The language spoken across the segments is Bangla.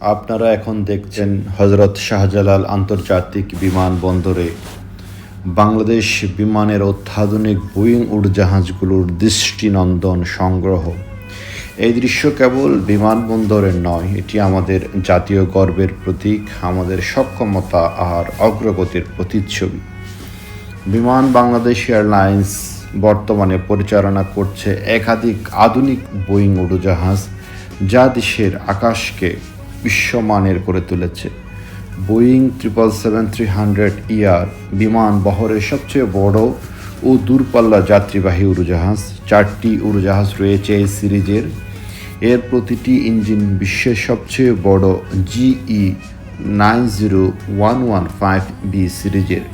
আপনারা এখন দেখছেন হজরত শাহজালাল আন্তর্জাতিক বিমানবন্দরে বাংলাদেশ বিমানের অত্যাধুনিক বোয়িং উড়োজাহাজগুলোর দৃষ্টিনন্দন সংগ্রহ। এই দৃশ্য কেবল বিমানবন্দরের নয়, এটি আমাদের জাতীয় গর্বের প্রতীক, আমাদের সক্ষমতা আর অগ্রগতির প্রতিচ্ছবি। বিমান বাংলাদেশ এয়ারলাইন্স বর্তমানে পরিচালনা করছে একাধিক আধুনিক বোয়িং উড়োজাহাজ, যা দেশের আকাশকে বিশ্বমানের করে তুলেছে। Boeing triple seven three hundred ER বিমান বহরের সবচেয়ে বড় ও দূরপাল্লা যাত্রীবাহী উড়োজাহাজ। চারটি উড়োজাহাজ রয়েছে এই সিরিজের। এর প্রতিটি ইঞ্জিন বিশ্বের সবচেয়ে বড় GE nine zero one one five B সিরিজের।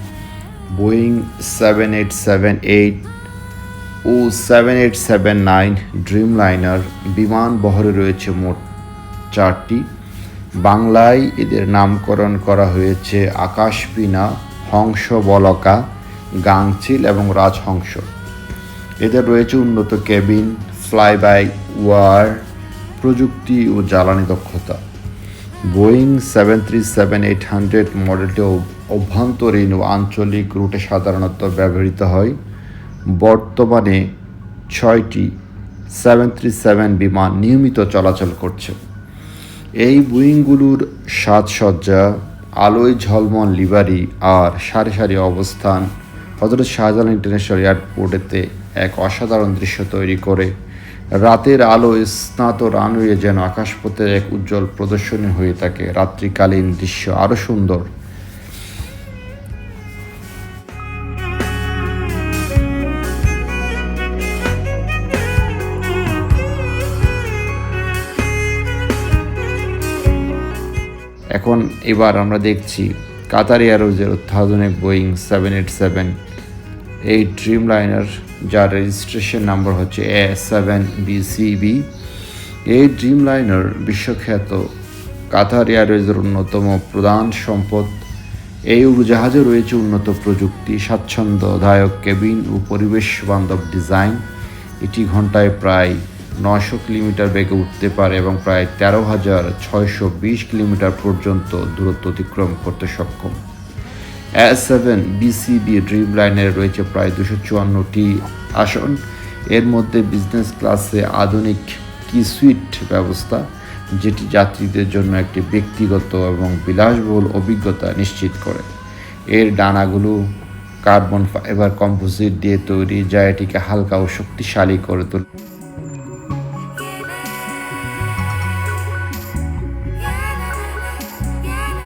Boeing seven eight seven eight ও seven eight seven nine Dreamliner বিমান বহরে রয়েছে মোট চারটি। বাংলায় এদের নামকরণ করা হয়েছে আকাশপিনা হংস বলকা গাংচিল এবং রাজহংস। এদের রয়েছে উন্নত কেবিন, ফ্লাইবাই, ওয়ার, প্রযুক্তি ও জ্বালানি দক্ষতা। Boeing seven three seven eight hundred মডেলটি অভ্যন্তরীণ ও আঞ্চলিক রুটে সাধারণত ব্যবহৃত হয়। বর্তমানে ছয়টি সেভেন থ্রি সেভেন বিমান নিয়মিত চলাচল করছে। এই বুইংগুলোর সাজসজ্জা, আলোয় ঝলমল লিবারি আর সারি সারি অবস্থান হজরত শাহজাহান ইন্টারন্যাশনাল এয়ারপোর্টেতে এক অসাধারণ দৃশ্য তৈরি করে। রাতের আলো স্নাত রানওয়ে যেন আকাশপথের এক উজ্জ্বল প্রদর্শনী হয়ে থাকে। রাত্রিকালীন দৃশ্য আরও সুন্দর। এখন এবার আমরা দেখছি কাতার এয়ারওয়েজের অত্যাধুনিক বোয়িং সেভেন এইট সেভেন। এই ড্রিম লাইনার যার রেজিস্ট্রেশন নাম্বার হচ্ছে এ সেভেন বিসিবি এই ড্রিম লাইনার বিশ্বখ্যাত কাতার এয়ারওয়েজের অন্যতম প্রধান সম্পদ। এই উড়োজাহাজে রয়েছে উন্নত প্রযুক্তি, স্বাচ্ছন্দ্যদায়ক কেবিন ও পরিবেশ বান্ধব ডিজাইন। এটি ঘন্টায় প্রায় নশো কিলোমিটার বেগে উঠতে পারে এবং প্রায় তেরো হাজার ছয়শো বিশ কিলোমিটার পর্যন্ত দূরত্ব অতিক্রম করতে সক্ষম। এস সেভেন বিসিবি ড্রিম লাইনের রয়েছে প্রায় দুশো চুয়ান্নটি আসন। এর মধ্যে বিজনেস ক্লাসে আধুনিক কি সুইট ব্যবস্থা, যেটি যাত্রীদের জন্য একটি ব্যক্তিগত এবং বিলাসবহুল অভিজ্ঞতা নিশ্চিত করে। এর ডানাগুলো কার্বন ফাইবার কম্পোজিট দিয়ে তৈরি, যা এটিকে হালকা ও শক্তিশালী করে তোলে।